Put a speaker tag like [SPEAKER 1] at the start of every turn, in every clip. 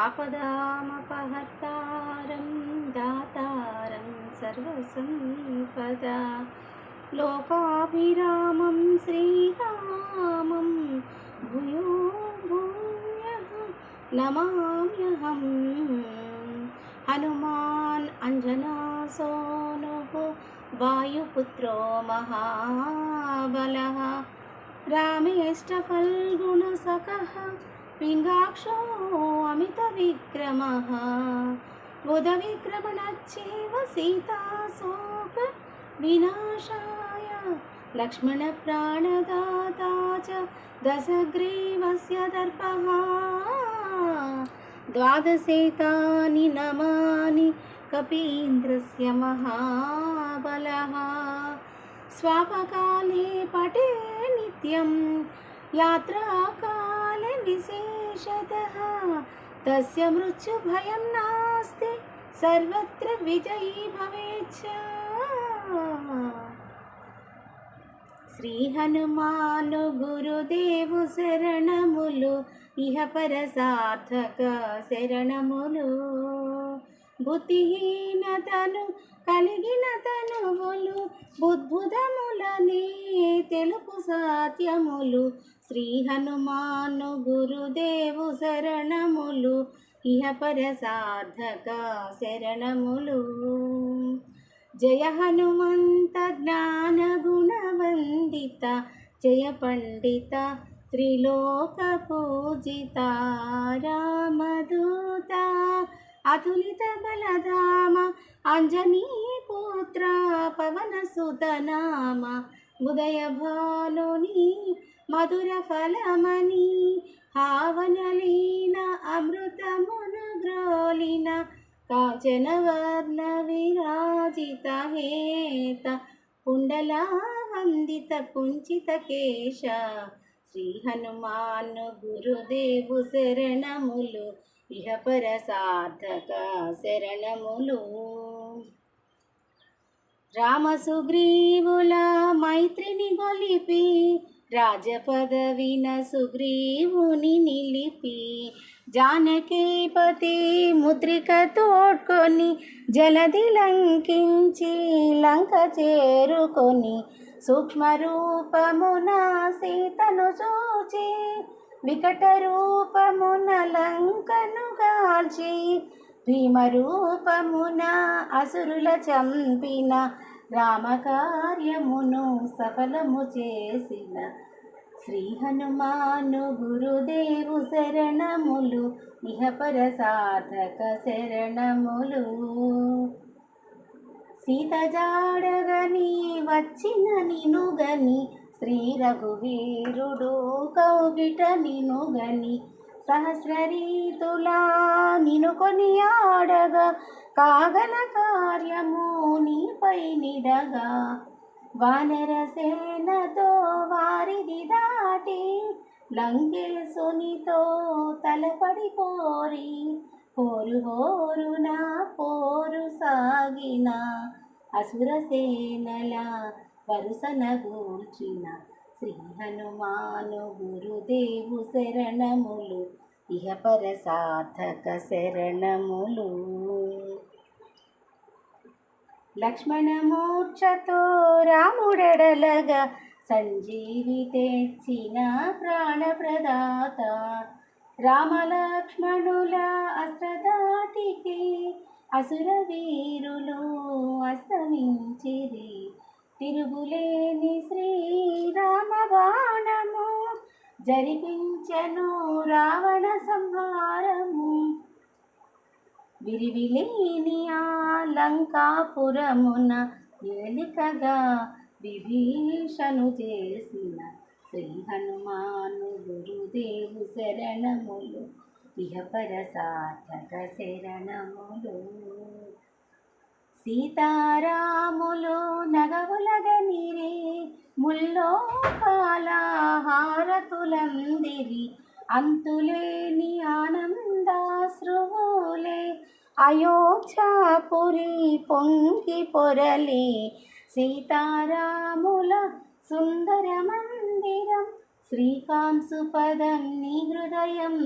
[SPEAKER 1] आपदामपहर्तारं दातारं सर्वसम्पदा। लोकाभिरामं श्रीरामं भूयो भूयः नमाम्यहम् हनुमान् अञ्जनासोनुः वायुपुत्रो महाबलः। रामेष्टफल्गुणसखः పింగాక్షో అమిత విక్రమ బుధ విక్రమణచ్చేవ సీతాశోక వినాశాయ. లక్ష్మణప్రాణదాతా చ దశగ్రీవస్య దర్పः. ద్వాదశేతాని నమాని కపీంద్రస్య మహాబలः. స్వాపకాలే పటే నిత్యం. యాత్రాక विशेषतः तस्य मृत्युभयं नास्ति सर्वत्र विजयी भवेच्च శ్రీ హనుమాను గురుదేవు శరణములు ఇహ పర సార్థక శరణములు బుద్ధిహీనతను కలిగిన తనువులు బుద్భుతములని తెలుపు సత్యములు శ్రీ హనుమాను గురుదేవు శరణములు ఇహ పర సార్థక శరణములు. జయ హనుమంత జ్ఞాన గుణవందిత జయ పండిత త్రిలోక పూజిత రామదూత అతులిత బలధామ అంజనీ పుత్ర పవన సుతనామ ఉదయ భానుని మధుర ఫలమని హావనలీన అమృతమును గ్రోలిన కాంచనవర్ణ విరాజిత హేత కుండలా వందిత కుంచిత కేశ శ్రీ హనుమాను గురుదేవు శరణములు ఇహపర సార్థక శరణములు. రామ సుగ్రీవుల మైత్రిని గొలిపి రాజపదవిన సుగ్రీవుని నిలిపి జానకీపతి ముద్రిక తోడ్కొని జలది లంకించి లంక చేరుకొని సూక్ష్మరూపమున సీతను చూచి వికట రూపమున లంకను గాల్చి భీమరూపమున అసురుల చంపిన రామకార్యమును సఫలము చేసిన శ్రీ హనుమాను గురుదేవు శరణములు ఇహపర సాధక శరణములు. సీత జాడగని వచ్చిన నినుగని శ్రీ రఘువీరుడు కౌగిట నినుగని సహస్ర రీతులా నినుకొని ఆడగా కాగల కార్యము నీపై నిడగా. వానర సేనతో వారిది దాటి లంకేశునితో తలపడిపోరి పోరు. హోరున పోరు సాగిన. అసురసేనలా వరుసన గూల్చిన శ్రీ హనుమాను గురుదేవు శరణములు ఇహ పర సాధక శరణములు. లక్ష్మణమూర్ఛతో రాముడెడలగా సంజీవి తెచ్చిన ప్రాణప్రదాత. రామలక్ష్మణుల అస్త్రదాటికి అసుర వీరులు అస్తమించిరి. తిరుగులేని శ్రీరా బాణము జరిపించెను రావణ సంహారము. విరివిలేని ఆ లంకాపురమున ఏలికగా విభీషణు చేసిన శ్రీ హనుమాను గురుదేవు శరణములు ఇహపర సాధక శరణములు. సీతారాములు నగవులగనిరే ముల్లోకాల హారతులందిరి అంతులేని ఆనందాశ్రువులే అయోధ్యాపురి పొంగి పొరలి. సీతారాముల సుందర మందిరం శ్రీకాంసు పదం నీ హృదయం.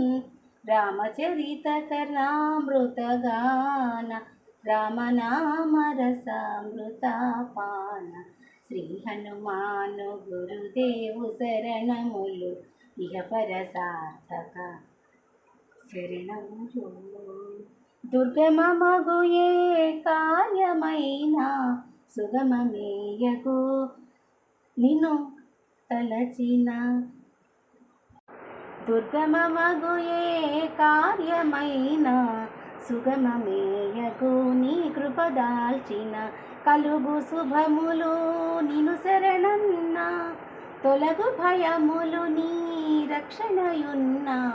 [SPEAKER 1] రామచరిత కర్ణామృతగాన రమణామరసామృతాపాన శ్రీ హనుమాను గురుదేవు శరణములు ఇహ పర సార్థక శరణములు. దుర్గమమగు ఏ కార్యమైన సుగమమేయగు నిను తలచిన. దుర్గమమగు ఏ కార్యమైన సుగమమేయగు నీ కృపదాల్చిన కలుగు శుభములు నిను శరణన్నా. తొలగు భయములు నీ రక్షణయున్న.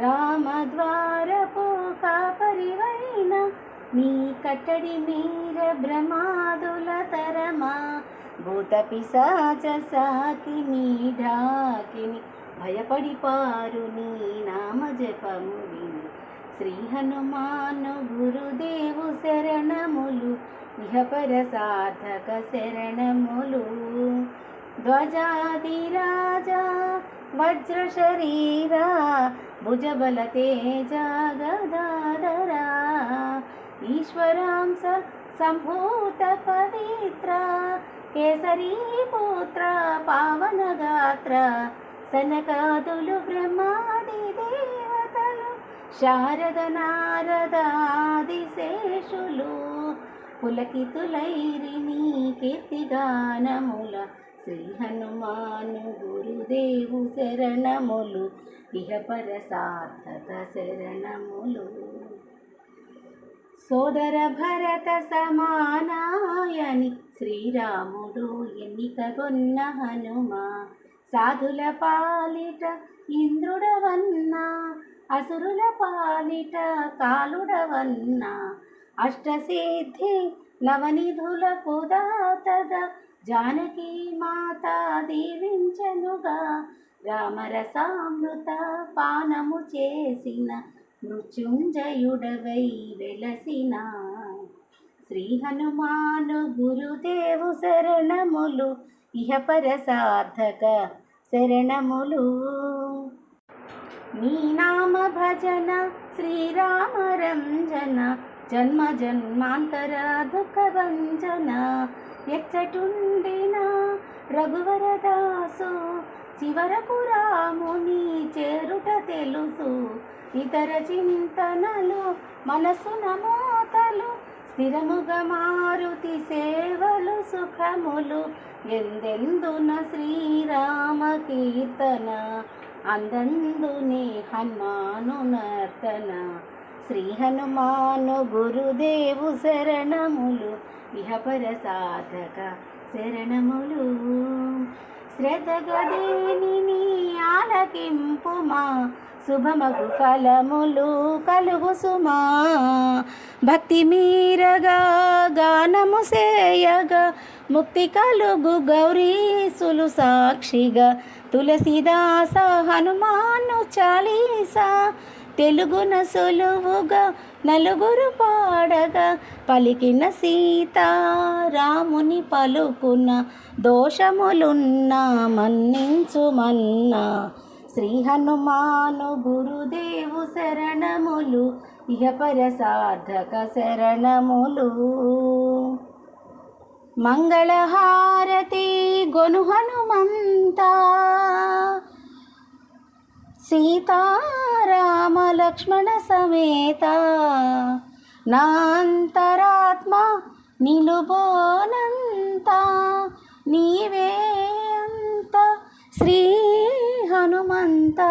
[SPEAKER 1] రామద్వారపు కాపరివైన నీ కట్టడి మీర భ్రమాదుల తరమా. భూత పిశాచ సాకిని ఢాకిని భయపడి పారు నీ నామ జపము విని. శ్రీ హనుమాను గురుదేవు శరణములు ఇహపర సాధక శరణములు ధ్వజాదిరాజా వజ్ర శరీరా భుజబల తేజ గదాధరా ఈశ్వరాంస సంభూత పవిత్ర కేసరీ పుత్ర పావన గాత్ర సనకాదులు బ్రహ్మాది శారద నారదాదిశేషులు పులకితులైరి నీ కీర్తిగానముల శ్రీ హనుమాను గురుదేవు శరణములు ఇహపర సార్థక శరణములు. సోదర భరత సమానాయని శ్రీరాముడు ఎన్నికగొన్న హనుమ సాధుల పాలిట ఇంద్రుడవన్నా అసురుల పాలిట కాలుడవన్న అష్టసిద్ధి నవనిధులకు దాతగా జానకి మాత దీవించనుగా రామరసామృత పానము చేసిన మృత్యుంజయుడవై వెలసిన శ్రీ హనుమాను గురుదేవు శరణములు ఇహపర సార్థక శరణములు. నీ నామ భజన శ్రీరామ రంజన జన్మ జన్మాంతర దుఃఖ భంజన ఎచ్చటుండిన రఘువరదాసు చివరకు రాముని చేరుట తెలుసు. ఇతర చింతనలు మనసు నమోతలు స్థిరముగా మారుతి సేవలు సుఖములు. ఎందెందున శ్రీరామ కీర్తన? అందందుని హనుమాను నర్తన శ్రీ హనుమాను గురుదేవు శరణములు ఇహపర సాధక శరణములు శ్రద్ధగదేని ఆలకింపుమా శుభమగు ఫలములు కలుగు సుమా భక్తి మీరగా గానము సేయగా ముక్తి కలుగు గౌరీసులు సాక్షిగా తులసిదాస హనుమాను చాలీసా. తెలుగున సులువుగా నలుగురు పాడగా పలికిన సీతారాముని పలుకున్న పలుకున దోషములున్నా మన్నించుమన్నా. శ్రీ హనుమాను గురుదేవు శరణములు ఇహపర సార్థక శరణములు. మంగళహారతి గొను హనుమంత. సీతారామ లక్ష్మణ సమేత నాంతరాత్మ నిలుబోనంత. నీవే అంత శ్రీ హనుమంతా.